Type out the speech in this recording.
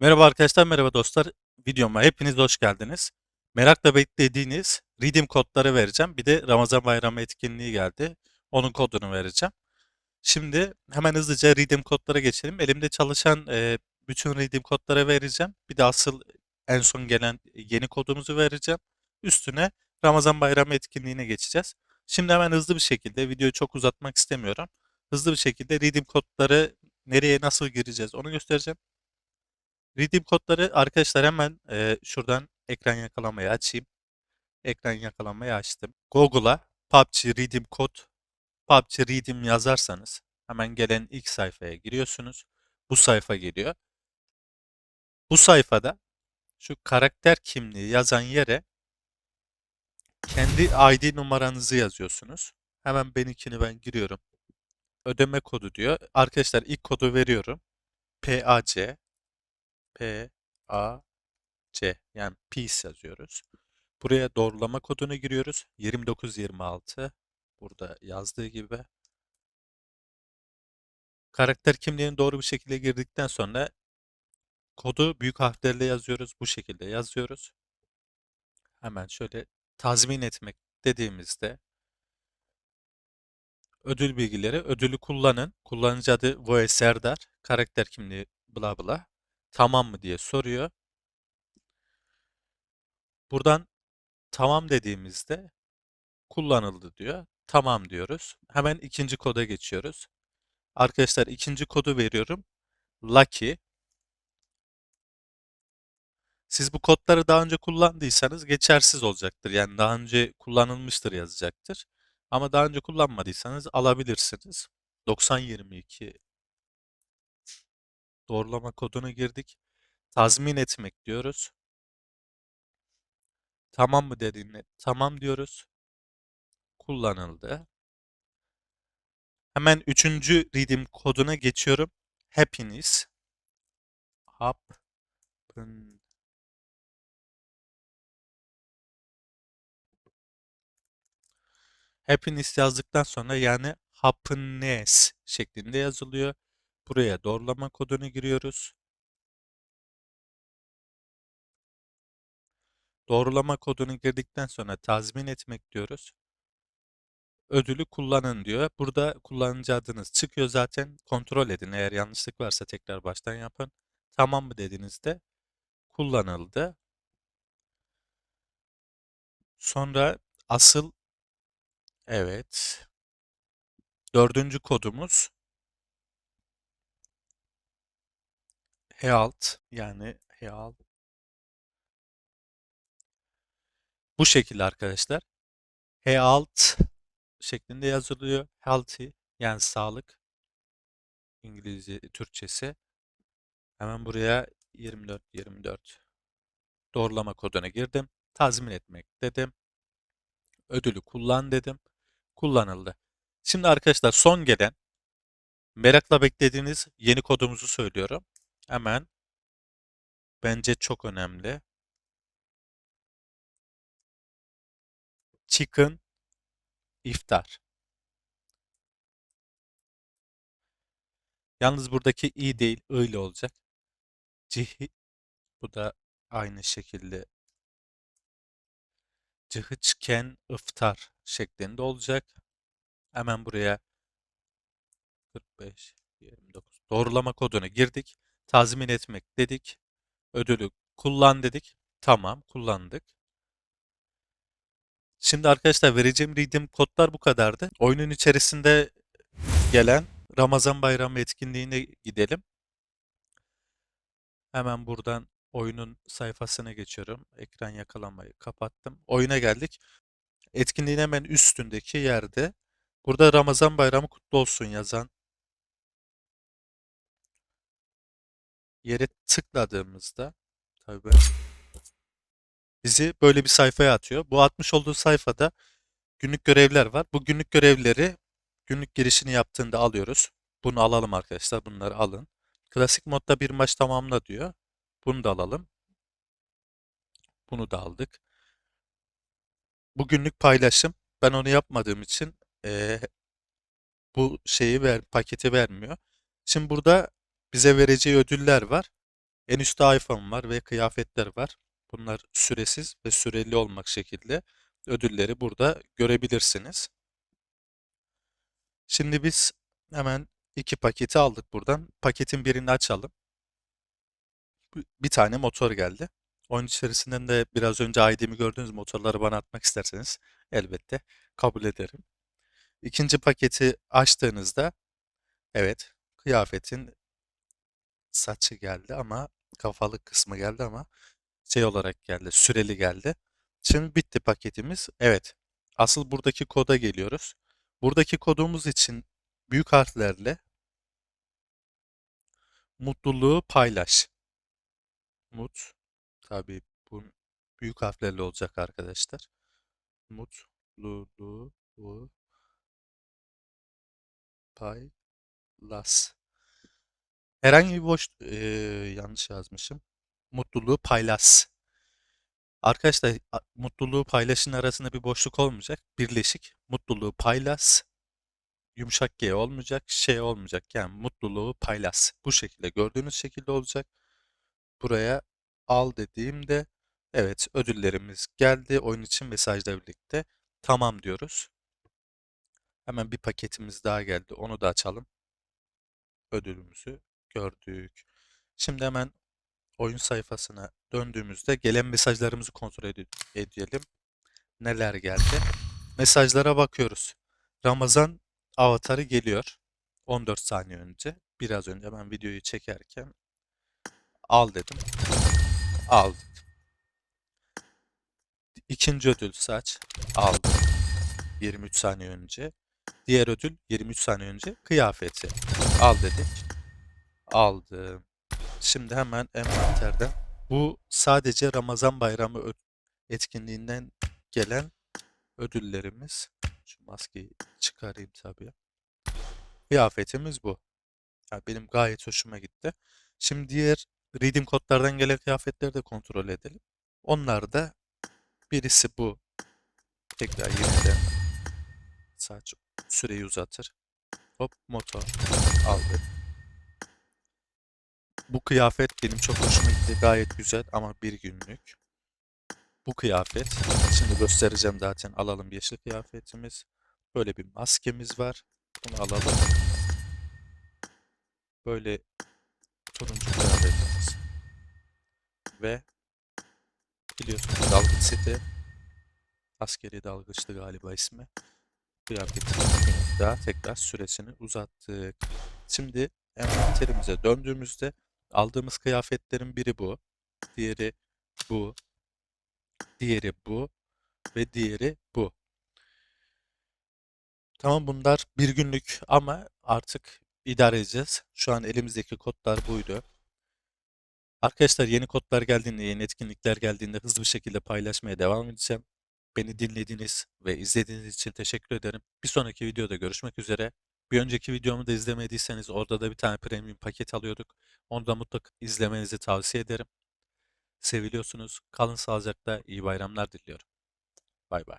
Merhaba arkadaşlar, merhaba dostlar. Videoma hepiniz hoş geldiniz. Merakla beklediğiniz redeem kodları vereceğim. Bir de Ramazan Bayramı etkinliği geldi. Onun kodunu vereceğim. Şimdi hemen hızlıca redeem kodlara geçelim. Elimde çalışan e, bütün redeem kodlara vereceğim. Bir de asıl en son gelen yeni kodumuzu vereceğim. Üstüne Ramazan Bayramı etkinliğine geçeceğiz. Şimdi hemen hızlı bir şekilde, videoyu çok uzatmak istemiyorum. Hızlı bir şekilde redeem kodları nereye nasıl gireceğiz onu göstereceğim. Redeem kodları arkadaşlar hemen e, şuradan ekran yakalamayı açayım. Ekran yakalamayı açtım. Google'a PUBG Redeem kod, PUBG Redeem yazarsanız hemen gelen ilk sayfaya giriyorsunuz. Bu sayfa geliyor. Bu sayfada şu karakter kimliği yazan yere kendi ID numaranızı yazıyorsunuz. Hemen benimkini ben giriyorum. Ödeme kodu diyor. Arkadaşlar ilk kodu veriyorum. PAC P A C yani peace yazıyoruz. Buraya doğrulama kodunu giriyoruz. 2926 burada yazdığı gibi. Karakter kimliğini doğru bir şekilde girdikten sonra kodu büyük harflerle yazıyoruz. Bu şekilde yazıyoruz. Hemen şöyle tazmin etmek dediğimizde ödül bilgileri ödülü kullanın. Kullanıcı adı Voe Serdar. Karakter kimliği bla bla. Tamam mı diye soruyor. Buradan tamam dediğimizde kullanıldı diyor. Tamam diyoruz. Hemen ikinci koda geçiyoruz. Arkadaşlar ikinci kodu veriyorum. Lucky. Siz bu kodları daha önce kullandıysanız geçersiz olacaktır. Yani daha önce kullanılmıştır yazacaktır. Ama daha önce kullanmadıysanız alabilirsiniz. 9022 doğrulama kodunu girdik. Tazmin etmek diyoruz. Tamam mı dediğinde tamam diyoruz. Kullanıldı. Hemen üçüncü redeem koduna geçiyorum. Happiness. Happen. Happiness yazdıktan sonra yani happiness şeklinde yazılıyor. Buraya doğrulama kodunu giriyoruz. Doğrulama kodunu girdikten sonra tazmin etmek diyoruz. Ödülü kullanın diyor. Burada kullanıcı adınız çıkıyor zaten. Kontrol edin. Eğer yanlışlık varsa tekrar baştan yapın. Tamam mı dediğinizde kullanıldı. Sonra asıl evet dördüncü kodumuz health yani health bu şekilde arkadaşlar. Health şeklinde yazılıyor. Healthy yani sağlık İngilizce Türkçesi. Hemen buraya 24 24 doğrulama koduna girdim. Tazmin etmek dedim. Ödülü kullan dedim. Kullanıldı. Şimdi arkadaşlar son gelen merakla beklediğiniz yeni kodumuzu söylüyorum. Hemen bence çok önemli. Chicken iftar. Yalnız buradaki i değil, ile olacak. Cihi, bu da aynı şekilde cıhıçken iftar şeklinde olacak. Hemen buraya 45, 29 doğrulama kodunu girdik. Tazmin etmek dedik. Ödülü kullan dedik. Tamam kullandık. Şimdi arkadaşlar vereceğim redeem kodlar bu kadardı. Oyunun içerisinde gelen Ramazan Bayramı etkinliğine gidelim. Hemen buradan oyunun sayfasına geçiyorum. Ekran yakalamayı kapattım. Oyuna geldik. Etkinliğin hemen üstündeki yerde burada Ramazan Bayramı kutlu olsun yazan yere tıkladığımızda tabii bizi böyle bir sayfaya atıyor. Bu atmış olduğu sayfada günlük görevler var. Bu günlük görevleri günlük girişini yaptığında alıyoruz. Bunu alalım arkadaşlar. Bunları alın. Klasik modda bir maç tamamla diyor. Bunu da alalım. Bunu da aldık. Bu günlük paylaşım. Ben onu yapmadığım için eee, bu şeyi ver, paketi vermiyor. Şimdi burada bize vereceği ödüller var. En üstte iPhone var ve kıyafetler var. Bunlar süresiz ve süreli olmak şekilde ödülleri burada görebilirsiniz. Şimdi biz hemen iki paketi aldık buradan. Paketin birini açalım. Bir- tane motor geldi. Oyun içerisinden de biraz önce ID'mi gördüğünüz motorları bana atmak isterseniz elbette kabul ederim. İkinci paketi açtığınızda evet kıyafetin saçı geldi ama kafalık kısmı geldi ama şey olarak geldi, süreli geldi. Şimdi bitti paketimiz. Evet, asıl buradaki koda geliyoruz. Buradaki kodumuz için büyük harflerle mutluluğu paylaş. Mut, tabii bu büyük harflerle olacak arkadaşlar. Mutluluğu paylaş. Herhangi bir boş eee, yanlış yazmışım. Mutluluğu paylaş. Arkadaşlar mutluluğu paylaşın arasında bir boşluk olmayacak. Birleşik. Mutluluğu paylaş. Yumuşak G olmayacak. Şey olmayacak. Yani mutluluğu paylaş. Bu şekilde gördüğünüz şekilde olacak. Buraya al dediğimde evet ödüllerimiz geldi. Oyun için mesajla birlikte. Tamam diyoruz. Hemen bir paketimiz daha geldi. Onu da açalım. Ödülümüzü gördük. Şimdi hemen oyun sayfasına döndüğümüzde gelen mesajlarımızı kontrol ed- edelim. Neler geldi? Mesajlara bakıyoruz. Ramazan avatarı geliyor. 14 saniye önce. Biraz önce ben videoyu çekerken al dedim. Al dedim. İkinci ödül saç. Aldım. 23 saniye önce. Diğer ödül 23 saniye önce kıyafeti. Al dedik. Aldım. Şimdi hemen envanterden. Bu sadece Ramazan bayramı etkinliğinden gelen ödüllerimiz. Şu maskeyi çıkarayım tabii. Kıyafetimiz bu. Ya benim gayet hoşuma gitti. Şimdi diğer redeem kodlardan gelen kıyafetleri de kontrol edelim. Onlar da birisi bu. Tekrar yeniden saç süreyi uzatır. Hop motor aldı. Bu kıyafet benim çok hoşuma gitti. Gayet güzel ama bir günlük. Bu kıyafet. Şimdi göstereceğim zaten. Alalım yeşil kıyafetimiz. Böyle bir maskemiz var. Bunu alalım. Böyle turuncu kıyafetimiz. Ve biliyorsunuz dalgıç seti. Askeri dalgıçtı galiba ismi. Kıyafetin daha tekrar süresini uzattık. Şimdi envanterimize döndüğümüzde aldığımız kıyafetlerin biri bu. Diğeri bu. Diğeri bu. Ve diğeri bu. Tamam bunlar bir günlük ama artık idare edeceğiz. Şu an elimizdeki kodlar buydu. Arkadaşlar yeni kodlar geldiğinde, yeni etkinlikler geldiğinde hızlı bir şekilde paylaşmaya devam edeceğim. Beni dinlediğiniz ve izlediğiniz için teşekkür ederim. Bir sonraki videoda görüşmek üzere. Bir önceki videomu da izlemediyseniz orada da bir tane premium paket alıyorduk. Onu da mutlaka izlemenizi tavsiye ederim. Seviliyorsunuz. Kalın sağlıcakla. iyi bayramlar diliyorum. Bay bay.